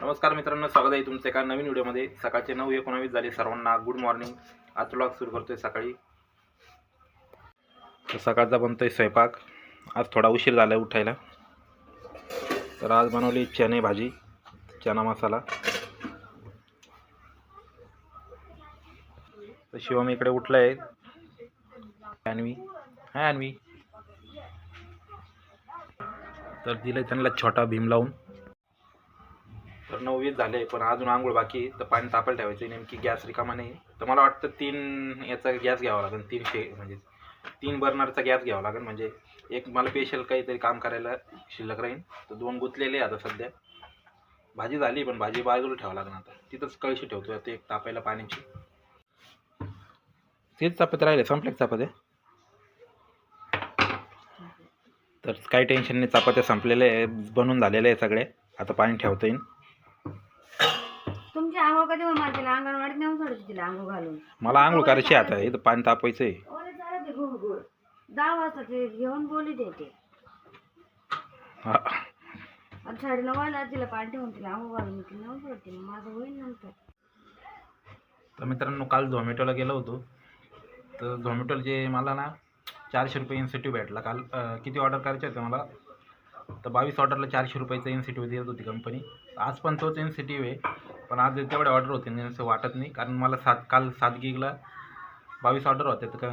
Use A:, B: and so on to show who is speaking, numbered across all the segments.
A: नमस्कार मित्रांनो स्वागत आहे तुमचं एका नवीन व्हिडिओमध्ये. सकाळचे नऊ एकोणावीस झाले सर्वांना गुड मॉर्निंग आज ब्लॉग सुरू करतोय सकाळी. तर सकाळचा बनतोय स्वयंपाक. आज थोडा उशीर झाला आहे उठायला. तर आज बनवली चणे भाजी चना मसाला. तर शिवम इकडे उठला आहे अन्वी. हाय अन्वी. तर दिलं त्यांना छोटा भीम लावून. तर नऊ वीस झाले पण अजून आंघोळ बाकी आहे, तर पाणी तापायला ठेवायचं नेमकी गॅस रिकामा नाही. तर मला वाटतं तीन याचा गॅस घ्यावा लागेल. तीनशे म्हणजे तीन बर्नरचा गॅस घ्यावा लागेल. म्हणजे एक मला स्पेशल काहीतरी काम करायला शिल्लक राहील. तर दोन गुंतलेले आहे आता सध्या. भाजी झाली पण भाजी बाजूला ठेवावं लागणार आता. तिथंच कळशी ठेवतो आता एक तापायला पाण्याची. तेच चापत राहिले संपले चापत आहे तर काही टेन्शन नाही चापत्या संपलेल्या आहे. बनून झालेले आहे सगळे. आता पाणी ठेवता येईल.
B: तुमची आंघोळ कधी होणार? तिला अंगणवाडीत नेऊन सोडायची तिला आंघोळ घालून.
A: मला आंघोळ करायची आता इथं पाणी तापायचं आहे
B: ओले चालत गुड गुड दहा वाजता ते घेऊन बोली देते
A: हा.
B: आणि साडे नऊ वाजता तिला पाणी ठेवून तिला आंघोळ घालून तिला नेऊन सोडते. मग माझं होईल नंतर.
A: तर मित्रांनो काल झोमॅटोला गेलो होतो. तर झोमॅटोला जे मला ना चारशे रुपये इन्सेटिव्ह भेटला. काल अं, किती ऑर्डर करायचे होते मला? तर बावीस ऑर्डरला चारशे रुपयाचा इन्सेटिव्ह देत होती कंपनी आज पण तोच इन्सेटिव्ह आहे. पण आज तेवढे ऑर्डर होते नाही असं वाटत नाही. कारण मला सात काल सात गिगला बावीस ऑर्डर होते. तर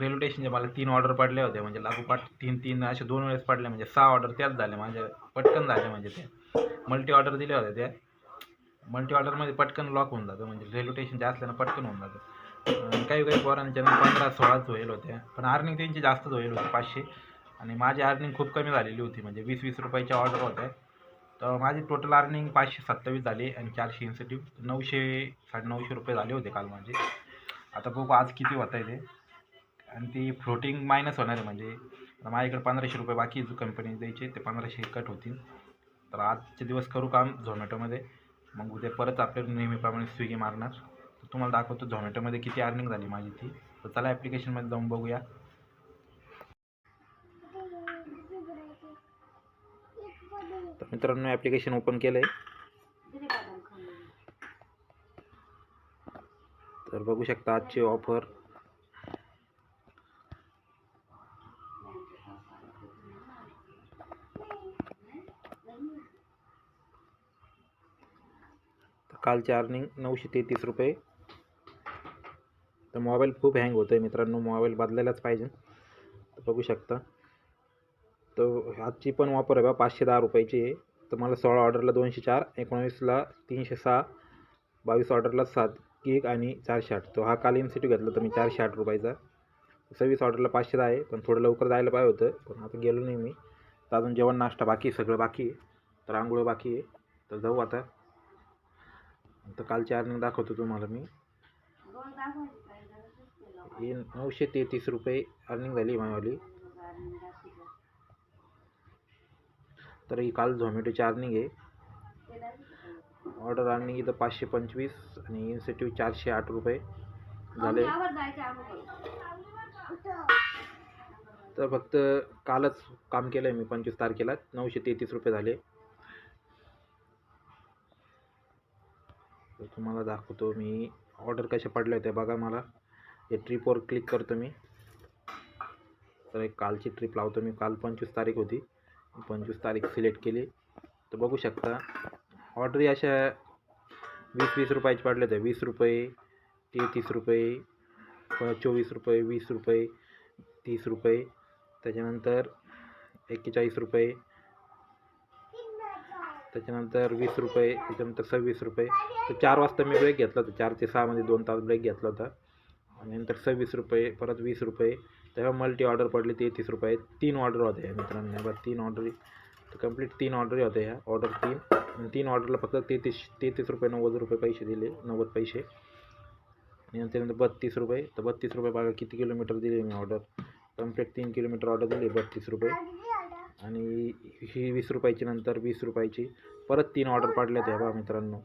A: रेल्वे स्टेशनचे मला तीन ऑर्डर पडल्या होत्या म्हणजे लागोपाठ तीन तीन असे दोन वेळेस पडले. म्हणजे सहा ऑर्डर त्याच झाल्या माझ्या पटकन झाल्या म्हणजे त्या मल्टी ऑर्डर दिल्या होत्या त्या मल्टी ऑर्डरमध्ये पटकन लॉक होऊन जातं. म्हणजे रेल्वे स्टेशनच्या असल्यानं पटकन होऊन जातं. काही काही पोरांच्या पंधरा सोळाच होईल होत्या पण अर्निंग त्यांची जास्तच होईल होती. पाचशे. आणि माझी अर्निंग खूप कमी झालेली होती म्हणजे वीस वीस रुपयाच्या ऑर्डर होत्या तर माझी टोटल अर्निंग पाचशे सत्तावीस झाली आणि चारशे इन्सेटिव्ह नऊशे साडेनऊशे रुपये झाले होते काल माझे. आता बघू आज किती होत आहे ते. आणि ती फ्लोटिंग मायनस होणार आहे म्हणजे. माझ्याकडे पंधराशे रुपये बाकी जो कंपनी द्यायचे ते पंधराशे कट होतील. तर आजचे दिवस करू काम झोमॅटोमध्ये. मग उद्या परत आपल्याला नेहमीप्रमाणे स्विगी मारणार. तर तुम्हाला दाखवतो झोमॅटोमध्ये किती अर्निंग झाली माझी ती. तर चला ॲप्लिकेशनमध्ये जाऊन बघूया. तर मित्रांनो ॲप्लिकेशन ओपन केलं आहे तर बघू शकता आजची ऑफर तर कालचे अर्निंग नऊशे तेहतीस रुपये. तर मोबाईल खूप हँग होतो आहे मित्रांनो मोबाईल बदलायलाच पाहिजे. तर बघू शकता. तर आजची पण वापर आहे बा पाचशे दहा रुपयाची. आहे तर मला सोळा ऑर्डरला दोनशे चार एकोणावीसला तीनशे सहा बावीस ऑर्डरला सात केक आणि चारशे आठ. तो हा काल इन्सिटिव घेतला तर मी चारशे आठ रुपयाचा. सव्वीस ऑर्डरला पाचशे दहा आहे पण थोडं लवकर जायला पाहिजे होतं पण आता गेलो नाही मी. तर अजून जेवण नाश्ता बाकी आहे सगळं बाकी आहे. तर आंघोळ बाकी आहे. तर जाऊ आता. तर कालची अर्निंग दाखवतो तुम्हाला मी.
B: दोन
A: नऊशे तेहतीस रुपये अर्निंग झाली माझ्यावाली तर ही काल झोमॅटोची अर्निंग आहे. ऑर्डर अर्निंग इथं पाचशे पंचवीस आणि इन्सेटिव्ह चारशे आठ रुपये झाले. तर फक्त कालच काम केलं आहे मी पंचवीस तारखेला. नऊशे तेहतीस रुपये झाले. तर तुम्हाला दाखवतो मी ऑर्डर कशा पडल्या होत्या बघा मला. हे ट्रिपवर क्लिक करतो मी. तर एक कालची ट्रिप लावतो मी. काल पंचवीस तारीख होती. पंचवीस तारीख सिलेक्ट केली. तर बघू शकता ऑर्डरी अशा वीस वीस रुपयाची पडल्या होत्या वीस रुपये तेहतीस रुपये चोवीस रुपये वीस रुपये तीस रुपये. त्याच्यानंतर एक्केचाळीस रुपये. त्याच्यानंतर वीस रुपये त्याच्यानंतर सव्वीस रुपये. तर चार वाजता मी ब्रेक घेतला होता. चार ते सहामध्ये दोन तास ब्रेक घेतला होता. आणि नंतर सव्वीस रुपये परत वीस रुपये. तेव्हा मल्टी ऑर्डर पडली तेहतीस रुपये. तीन ऑर्डर होते ह्या मित्रांनो. बरं तीन ऑर्डर तर कंप्लीट तीन ऑर्डरी होत्या ह्या. ऑर्डर तीन. आणि तीन ऑर्डरला फक्त तेहतीस तेहतीस रुपये नव्वद रुपये पैसे दिले. नव्वद पैसे. आणि त्यानंतर बत्तीस रुपये. तर बत्तीस रुपये बघा किती किलोमीटर दिली मी ऑर्डर कंप्लीट तीन किलोमीटर ऑर्डर दिली बत्तीस रुपये. आणि ही वीस रुपयाची नंतर वीस रुपयाची. परत तीन ऑर्डर पाडल्या त्या बा मित्रांनो.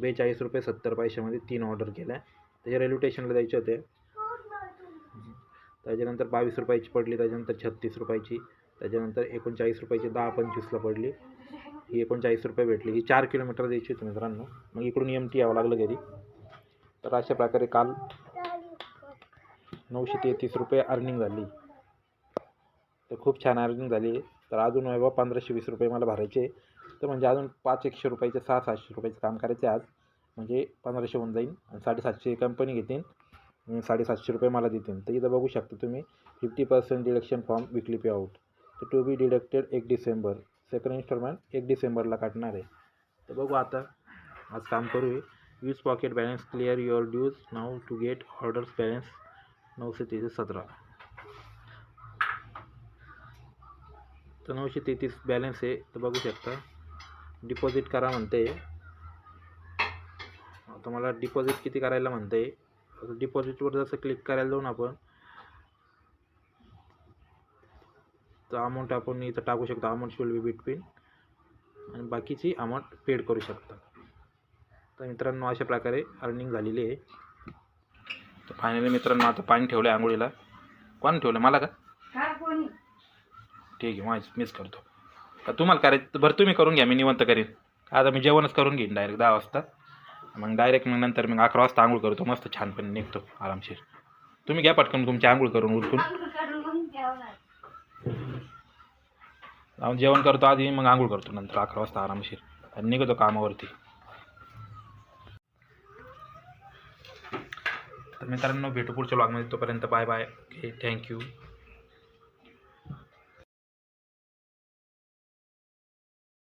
A: बेचाळीस रुपये सत्तर पैशामध्ये तीन ऑर्डर केल्या. त्याच्या रेल्वे स्टेशनला द्यायचे होते. त्याच्यानंतर बावीस रुपयाची पडली त्याच्यानंतर छत्तीस रुपयाची त्याच्यानंतर एकोणचाळीस रुपयाची दहा पंचवीसला पडली. ही एकोणचाळीस रुपये भेटली. ही चार किलोमीटर द्यायची होती मित्रांनो. मग इकडून एम टी यावं लागलं घरी. तर अशा प्रकारे काल नऊशे तेहतीस रुपये अर्निंग झाली. तर खूप छान अर्निंग झाली. तर अजून बाबा पंधराशे वीस रुपये मला भरायचे. तर म्हणजे अजून पाच एकशे रुपयाचे सहा सातशे रुपयाचं काम करायचे आज. म्हणजे पंधराशे होऊन जाईल आणि साडेसातशे कंपनी घेतील साडेसातशे रुपये मला देतील. तर इथं बघू शकता तुम्ही fifty percent deduction from weekly payout to be be deducted एक डिसेंबर. सेकंड इन्स्टॉलमेंट एक डिसेंबरला काटणार आहे. तर बघू आता आज काम करू use pocket balance clear your dues now to get orders balance नऊशे तेहतीस सतरा. तर नऊशे तेहतीस बॅलन्स आहे. तर बघू शकता डिपॉझिट करा म्हणते. आता मला डिपॉझिट किती करायला म्हणते? डिपॉझिटवर जसं क्लिक करायला जाऊन आपण तर अमाऊंट आपण इथं टाकू शकतो. अमाऊंट विल बी बिटवीन आणि बाकीची अमाऊंट पेड करू शकता. तर मित्रांनो अशा प्रकारे अर्निंग झालेली आहे. तर फायनली मित्रांनो आता पाणी ठेवलं आहे आंघोळीला. कोण ठेवलं? मला का? ठीक आहे माझ मिस करतो. का तुम्हाला करायचं बरं तुम्ही करून घ्या मी निवंत करीन. आता मी जेवणच करून घेईन डायरेक्ट दहा वाजता. मग डायरेक्ट मग नंतर मग अकरा वाजता आंघोळ करतो मस्त छानपणे निघतो आरामशीर. तुम्ही घ्या पटकन तुमची आंघोळ करून उरकून. जाऊन जेवण करतो आधी मग आंघोळ करतो नंतर अकरा वाजता आरामशीर. आणि निघतो कामावरती. तर मित्रांनो भेटू पुढच्या ब्लॉगमध्ये तोपर्यंत बाय बाय ओके थँक्यू